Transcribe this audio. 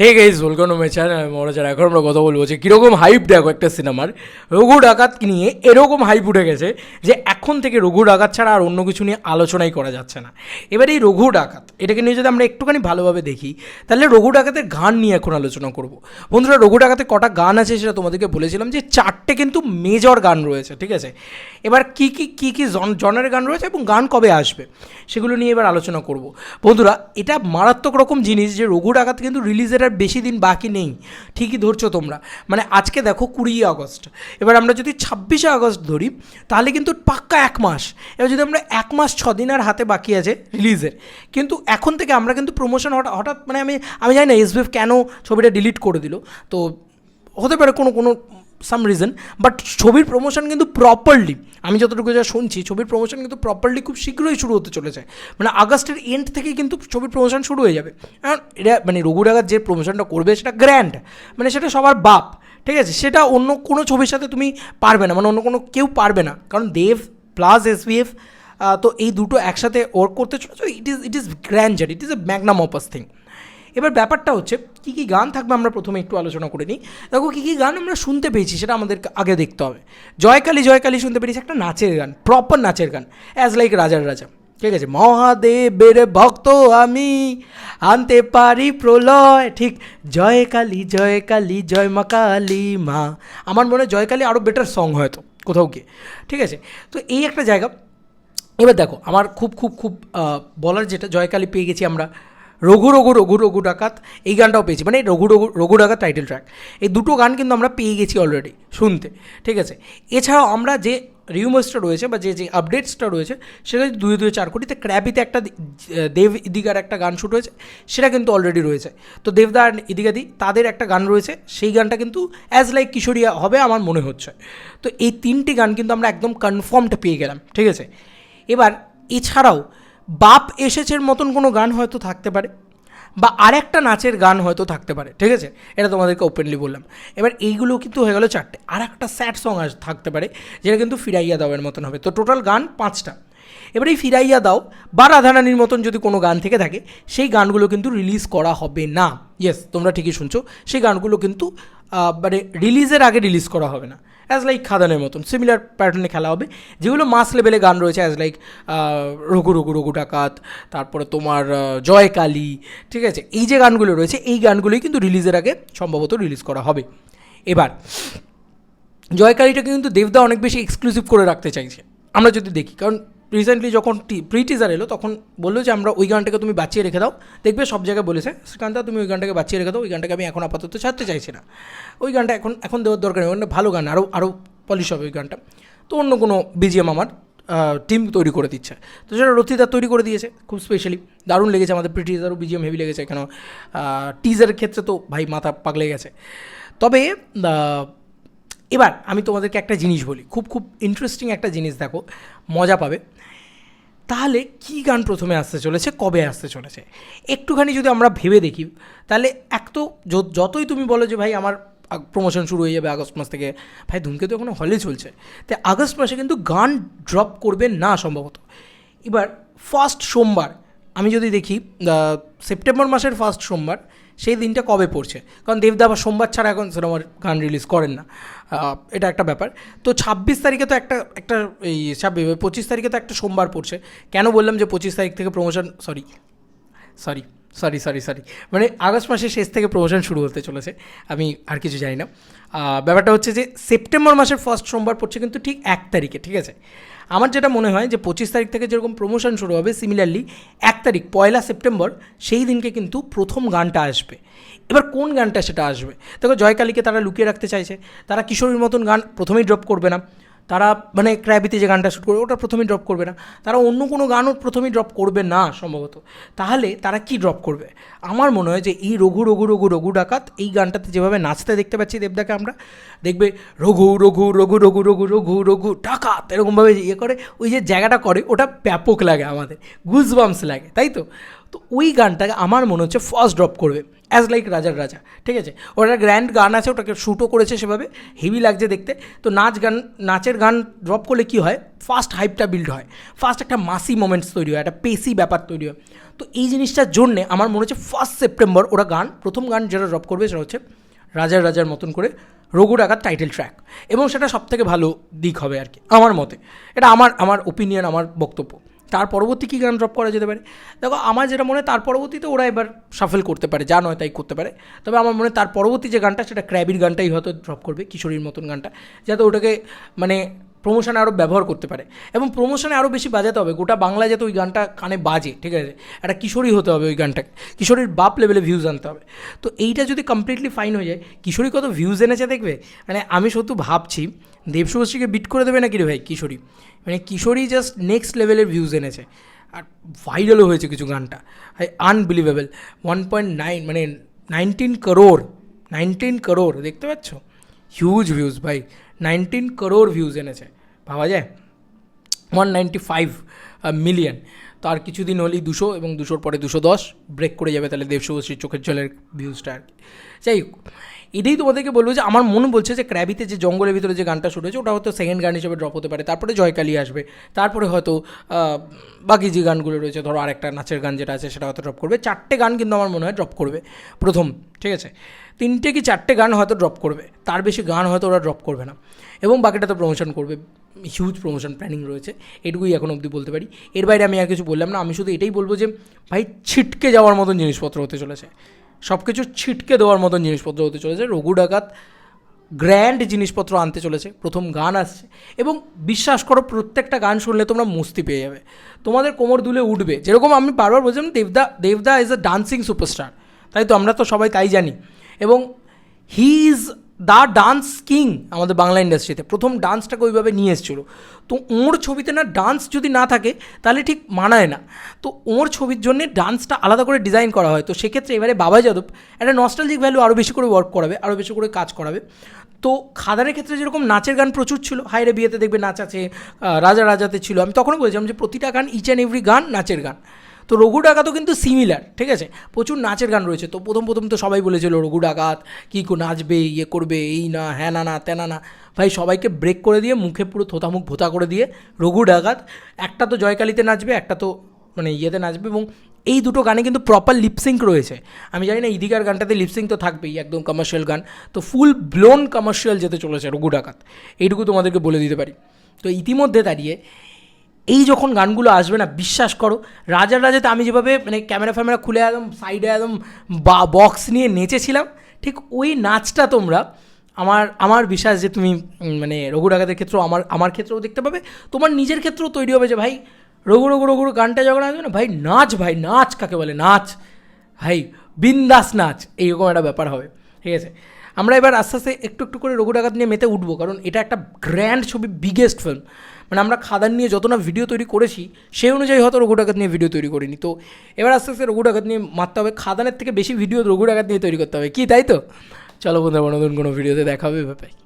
Hey guys welcome to my channel মহারাজার এখন আমরা কথা বলব যে কীরকম হাইপ দেখো একটা সিনেমার রঘু ডাকাত নিয়ে এরকম হাইপ উঠে গেছে যে এখন থেকে রঘু ডাকাত ছাড়া আর অন্য কিছু নিয়ে আলোচনাই করা যাচ্ছে না। এবার এই রঘু ডাকাত, এটাকে নিয়ে যদি আমরা একটুখানি ভালোভাবে দেখি, তাহলে রঘু ডাকাতের গান নিয়ে এখন আলোচনা করব। বন্ধুরা, রঘু ডাকাতে কটা গান আছে সেটা তোমাদেরকে বলেছিলাম যে চারটে কিন্তু মেজর গান রয়েছে, ঠিক আছে? এবার কী কী কী কী জনের গান রয়েছে এবং গান কবে আসবে, সেগুলো নিয়ে এবার আলোচনা করব। বন্ধুরা, এটা মারাত্মক রকম জিনিস যে রঘু ডাকাত কিন্তু রিলিজের আর বেশি দিন বাকি নেই। ঠিকই ধরছো তোমরা। মানে আজকে দেখো কুড়ি আগস্ট। এবার আমরা যদি ছাব্বিশে আগস্ট ধরি, তাহলে কিন্তু পাক্কা এক মাস। এবার যদি আমরা এক মাস ছদিন দিন আর হাতে বাকি আছে রিলিজের কিন্তু এখন থেকে আমরা কিন্তু প্রমোশন হঠাৎ হঠাৎ মানে আমি আমি জানি না এসবিএফ কেন ছবিটা ডিলিট করে দিল। তো হতে পারে কোনো কোনো সাম রিজন বাট ছবির প্রমোশন কিন্তু প্রপারলি আমি যতটুকু যা শুনছি, ছবির প্রমোশন কিন্তু প্রপারলি খুব শীঘ্রই শুরু হতে চলেছে। মানে আগস্টের এন্ড থেকেই কিন্তু ছবির প্রমোশন শুরু হয়ে যাবে। কারণ এটা মানে রঘুরাগার যে প্রমোশনটা করবে, সেটা গ্র্যান্ড মানে সেটা সবার বাপ, ঠিক আছে? সেটা অন্য কোনো ছবির সাথে তুমি পারবে না মানে অন্য কোনো কেউ পারবে না। কারণ দেব প্লাস এসবিএফ তো এই দুটো একসাথে ওয়ার্ক করতে চলেছে it is it is grander it is a magnum opus thing এবার ব্যাপারটা হচ্ছে, কী কী গান থাকবে আমরা প্রথমে একটু আলোচনা করে নিই। দেখো, কী কী গান আমরা শুনতে পেয়েছি সেটা আমাদের আগে দেখতে হবে। জয়কালী জয়কালী শুনতে পেরেছি একটা নাচের গান প্রপার নাচের গান অ্যাজ লাইক রাজার রাজা। ঠিক আছে? মহাদেবের ভক্ত আমি, আনতে পারি প্রলয়। ঠিক জয় কালী জয় কালী জয় মা কালী মা। আমার মনে হয় জয়কালী আরও বেটার সং হয়তো কোথাও গিয়ে। ঠিক আছে? তো এই একটা জায়গা। এবার দেখো, আমার খুব খুব খুব বলার যেটা, জয়কালী পেয়ে গেছি আমরা। রঘু রঘু রঘু রঘু ডাকাত, এই গানটাও পেয়েছি। মানে রঘু রঘু রঘু ডাকাত টাইটেল ট্র্যাক এই দুটো গান কিন্তু আমরা পেয়ে গেছি অলরেডি শুনতে। ঠিক আছে? এছাড়াও আমরা যে রিউমার্সটা রয়েছে বা যে যে আপডেটসটা রয়েছে, সেটা দুই দুই, চার কোটিতে ক্র্যাবিতে একটা দেব ইদিগার একটা গান শ্যুট হয়েছে, সেটা কিন্তু অলরেডি রয়েছে। তো দেবদা ইদিগাদি তাদের একটা গান রয়েছে, সেই গানটা কিন্তু অ্যাজ লাইক কিশোরিয়া হবে আমার মনে হচ্ছে। তো এই তিনটি গান কিন্তু আমরা একদম কনফার্মড পেয়ে গেলাম। ঠিক আছে? এবার এছাড়াও বাপ এসেছের মতন কোনো গান হয়তো থাকতে পারে বা আরেকটা নাচের গান হয়তো থাকতে পারে, ঠিক আছে? এটা তোমাদেরকে ওপেনলি বললাম। এবার এইগুলো কিন্তু হয়ে গেলো চারটে। আর একটা স্যাড সং আস থাকতে পারে, যেটা কিন্তু ফিরাইয়া দাওয়ের মতন হবে। তো টোটাল গান পাঁচটা। এবার এই ফিরাইয়া দাও বা রাধারানীর মতন যদি কোনো গান থেকে থাকে, সেই গানগুলো কিন্তু রিলিজ করা হবে না। ইয়েস তোমরা ঠিকই শুনছো। সেই গানগুলো কিন্তু মানে রিলিজের আগে রিলিজ করা হবে না। অ্যাজ লাইক খাদানের মতন সিমিলার প্যাটার্নে খেলা হবে। যেগুলো মাস লেভেলে গান রয়েছে অ্যাজ লাইক রঘু রঘু রঘু ডাকাত, তারপরে তোমার জয় কালী, ঠিক আছে? এই যে গানগুলো রয়েছে, এই গানগুলোই কিন্তু রিলিজের আগে সম্ভবত রিলিজ করা হবে। এবার জয়কালীটাকে কিন্তু দেবদা অনেক বেশি এক্সক্লুসিভ করে রাখতে চাইছে। আমরা যদি দেখি, কারণ রিসেন্টলি যখন প্রি টিজার এলো, তখন বলল যে, আমরা ওই গানটাকে তুমি বাঁচিয়ে রেখে দাও। দেখবে সব জায়গায় বলেছে, শ্রীকান্তা, তুমি ওই গানটাকে বাঁচিয়ে রেখে দাও। ওই গানটাকে আমি এখন আপাতত ছাড়তে চাইছি না। ওই গানটা এখন এখন দেওয়ার দরকার নেই। ভালো গান আরও আরও পলিশ হবে ওই গানটা। তো অন্য কোনো বিজিএম আমার টিম তৈরি করে দিচ্ছে। তো সেটা রথিদার তৈরি করে দিয়েছে, খুব স্পেশালি দারুণ লেগেছে আমাদের প্রি টিজারও বিজিএম হেভি লেগেছে। কেন টিজারের ক্ষেত্রে তো ভাই মাথা পাগলে গেছে। তবে এবার আমি তোমাদেরকে একটা জিনিস বলি। খুব খুব ইন্টারেস্টিং একটা জিনিস দেখো। মজা পাবে। তাহলে কী গান প্রথমে আসতে চলেছে, কবে আসতে চলেছে? একটুখানি যদি আমরা ভেবে দেখি, তাহলে এক তো যতই তুমি বলো যে, ভাই, আমার প্রমোশন শুরু হয়ে যাবে আগস্ট মাস থেকে। ভাই ধূমকেতু এখনও হলে চলছে। তাই আগস্ট মাসে কিন্তু গান ড্রপ করবে না সম্ভবত। এবার ফার্স্ট সোমবার আমি যদি দেখি সেপ্টেম্বর মাসের ফার্স্ট সোমবার, সেই দিনটা কবে পড়ছে? কারণ দেবদা আবার সোমবার ছাড়া এখন সিনেমার গান রিলিজ করেন না। এটা একটা ব্যাপার। তো ছাব্বিশ তারিখে তো একটা একটা এই ছাব্বিশ, পঁচিশ তারিখে তো একটা সোমবার পড়ছে। কেন বললাম যে পঁচিশ তারিখ থেকে promotion sorry sorry sorry sorry sorry মানে আগস্ট মাসের শেষ থেকে প্রমোশন শুরু হতে চলেছে। আমি আর কিছু জানি না। ব্যাপারটা হচ্ছে যে সেপ্টেম্বর মাসের ফার্স্ট সোমবার পড়ছে কিন্তু ঠিক এক তারিখে, ঠিক আছে? আমার যেটা মনে হয় যে পঁচিশ তারিখ থেকে যেরকম প্রমোশন শুরু হবে সিমিলারলি এক তারিখ, পয়লা সেপ্টেম্বর সেই দিনকে কিন্তু প্রথম গানটা আসবে। এবার কোন গানটা সেটা আসবে? দেখো জয়কালীকে তারা লুকিয়ে রাখতে চাইছে। তারা কিশোরীর মতন গান প্রথমেই ড্রপ করবে না। তারা মানে ক্র্যাবিতে যে গানটা শ্যুট করবে, ওটা প্রথমেই ড্রপ করবে না। তারা অন্য কোনো গানও প্রথমেই ড্রপ করবে না সম্ভবত। তাহলে তারা কি ড্রপ করবে? আমার মনে হয় যে এই রঘু রঘু রঘু রঘু ডাকাত এই গানটাতে যেভাবে নাচতে দেখতে পাচ্ছি দেবদাকে আমরা, দেখবে রঘু রঘু রঘু রঘু রঘু রঘু রঘু ডাকাত এরকমভাবে ইয়ে করে, ওই যে জায়গাটা করে, ওটা ব্যাপক লাগে আমাদের গুজবামস লাগে, তাই তো? তো ওই গানটাকে আমার মনে হচ্ছে ফার্স্ট ড্রপ করবে অ্যাজ লাইক রাজার রাজা, ঠিক আছে? ওটা গ্র্যান্ড গান আছে, ওটাকে শ্যুটও করেছে সেভাবে হেভি লাগছে দেখতে। তো নাচ গান, নাচের গান ড্রপ করলে কী হয়? ফার্স্ট হাইপটা বিল্ড হয়। ফার্স্ট একটা মাসি মোমেন্টস তৈরি হয়, একটা পেসি ব্যাপার তৈরি হয়। তো এই জিনিসটার জন্যে আমার মনে হচ্ছে ফার্স্ট সেপ্টেম্বর ওরা গান, প্রথম গান যেটা ড্রপ করবে সেটা হচ্ছে রাজার রাজার মতন করে রঘু ডাকাত টাইটেল ট্র্যাক এবং সেটা সবথেকে ভালো দিক হবে আর কি, আমার মতে। এটা আমার আমার ওপিনিয়ন আমার বক্তব্য। তার পরবর্তী কী গান ড্রপ করা যেতে পারে? দেখো, আমার যেটা মনে হয় তার পরবর্তীতে ওরা এবার সাফেল করতে পারে, যা নয় তাই করতে পারে। তবে আমার মনে হয় তার পরবর্তী যে গানটা, সেটা ক্র্যাবির গানটাই হয়তো ড্রপ করবে, কিশোরীর মতন গানটা। যাতে ওটাকে মানে প্রমোশনে আরও ব্যবহার করতে পারে। এবং প্রমোশনে আরও বেশি বাজাতে হবে। গোটা বাংলায় যাতে ওই গানটা কানে বাজে, ঠিক আছে? একটা কিশোরী হতে হবে ওই গানটাকে। কিশোরীর বাপ লেভেলে ভিউজ আনতে হবে। তো এইটা যদি কমপ্লিটলি ফাইন হয়ে যায়, কিশোরী কত ভিউজ এনেছে দেখবে? মানে আমি সত্যি ভাবছি দেবশুভশ্রীকে বিট করে দেবে না কি রে ভাই কিশোরী? মানে কিশোরী জাস্ট নেক্সট লেভেলের ভিউজ এনেছে। আর ভাইরালও হয়েছে কিছু গানটা। আনবিলিভেবল ওয়ান পয়েন্ট নাইন মানে নাইনটিন করোর নাইনটিন করোর দেখতে পাচ্ছ? হিউজ ভিউজ ভাই। নাইনটিন করোর ভিউজ এনেছে। ভাবা যায়। ওয়ান নাইনটি ফাইভ মিলিয়ন তো আর কিছুদিন হলেই দুশো এবং দুশোর পরে দুশো দশ। ব্রেক করে যাবে তাহলে দেবশুভশ্রীর চোখের জলের ভিউজটা আর কি। যাই হোক, এটাই তোমাদেরকে বলব যে আমার মনে বলছে যে ক্র্যাবিতে যে জঙ্গলের ভিতরে যে গানটা শুরু হয়েছে, ওটা হয়তো সেকেন্ড গান হিসেবে ড্রপ হতে পারে। তারপরে জয়কালী আসবে। তারপরে হয়তো বাকি যে গানগুলো রয়েছে, ধরো আরেকটা নাচের গান যেটা আছে, সেটা হয়তো ড্রপ করবে। চারটে গান কিন্তু আমার মনে হয় ড্রপ করবে। প্রথম, ঠিক আছে? তিনটে কি চারটে গান হয়তো ড্রপ করবে। তার বেশি গান হয়তো ওরা ড্রপ করবে না। এবং বাকিটা তো প্রমোশন করবে। হিউজ প্রমোশন প্ল্যানিং রয়েছে, এটুকুই এখন অবধি বলতে পারি। এর বাইরে আমি আর কিছু বললাম না, আমি শুধু এটাই বলব যে, ভাই, ছিটকে যাওয়ার মতন জিনিসপত্র হতে চলেছে। সব কিছু ছিটকে দেওয়ার মতন জিনিসপত্র হতে চলেছে। রঘু ডাকাত গ্র্যান্ড জিনিসপত্র আনতে চলেছে, প্রথম গান আসছে। এবং বিশ্বাস করো, প্রত্যেকটা গান শুনলে তোমরা মস্তি পেয়ে যাবে। তোমাদের কোমর দুলে উঠবে। যেরকম আমি বারবার বলছিলাম, দেবদা দেবদা ইজ আ ডান্সিং সুপারস্টার তাই তো আমরা তো সবাই তাই জানি। এবং he is the dance king আমাদের বাংলা ইন্ডাস্ট্রিতে। প্রথম ডান্সটাকে ওইভাবে নিয়ে এসেছিল। তো ওর ছবিতে না ডান্স যদি না থাকে, তাহলে ঠিক মানায় না। তো ওর ছবির জন্য ডান্সটা আলাদা করে ডিজাইন করা হয়। তো সেক্ষেত্রে এবারে বাবা যাদব একটা নস্টালজিক ভ্যালু আরও বেশি করে ওয়ার্ক করাবে আরও বেশি করে কাজ করাবে। তো খাদানের ক্ষেত্রে যেরকম নাচের গান প্রচুর ছিল হাইরে বিয়েতে দেখবে নাচ আছে রাজা রাজাতে ছিল। আমি তখনও বলেছিলাম যে প্রতিটা গান ইচ অ্যান্ড এভরি গান নাচের গান। তো রঘু ডাকাতও কিন্তু সিমিলার ঠিক আছে? প্রচুর নাচের গান রয়েছে। তো প্রথম প্রথম তো সবাই বলেছিল, রঘু ডাকাত, কী কো নাচবে ইয়ে করবে, এই না হ্যাঁ না না তেনা না ভাই, সবাইকে ব্রেক করে দিয়ে মুখে পুরো থোতামুখ ভোতা করে দিয়ে রঘু ডাকাত, একটা তো জয়কালীতে নাচবে, একটা তো মানে ইয়েতে নাচবে এবং এই দুটো গানে কিন্তু প্রপার লিপসিঙ্ক রয়েছে। আমি জানি না, ইদিকার গানটাতে লিপসিঙ্ক তো থাকবেই, একদম কমার্শিয়াল গান। তো ফুল ব্লোন কমার্শিয়াল যেতে চলেছে রঘু ডাকাত। এইটুকু তোমাদেরকে বলে দিতে পারি। তো ইতিমধ্যে দাঁড়িয়ে এই যখন গানগুলো আসবে না, বিশ্বাস করো, রাজার রাজাতে আমি যেভাবে মানে ক্যামেরা ফ্যামেরা খুলে একদম সাইডে একদম বা বক্স নিয়ে নেচেছিলাম, ঠিক ওই নাচটা তোমরা আমার আমার বিশ্বাস যে তুমি মানে রঘু ডাকাতের ক্ষেত্রেও আমার আমার ক্ষেত্রেও দেখতে পাবে। তোমার নিজের ক্ষেত্রেও তৈরি হবে যে, ভাই, রঘু রঘু রঘু গানটা যখন আসবে না, ভাই, নাচ ভাই, নাচ, কাকে বলে, নাচ, ভাই, বিন্দাস নাচ। এইরকম একটা ব্যাপার হবে, ঠিক আছে? আমরা এবার আস্তে আস্তে একটু একটু করে রঘু ডাকাত নিয়ে মেতে উঠবো, কারণ এটা একটা গ্র্যান্ড ছবি বিগেস্ট ফিল্ম মানে আমরা খাদান নিয়ে যত না ভিডিও তৈরি করেছি, সেই অনুযায়ী হয়তো রঘু ডাকাত নিয়ে ভিডিও তৈরি করিনি। তো এবার আস্তে আস্তে রঘু ডাকাত নিয়ে মারতে হবে। খাদানের থেকে বেশি ভিডিও রঘু ডাকাত নিয়ে তৈরি করতে হবে। কি, তাই তো? চলো বন্ধুরা নতুন কোনো ভিডিওতে দেখাবে ব্যাপারে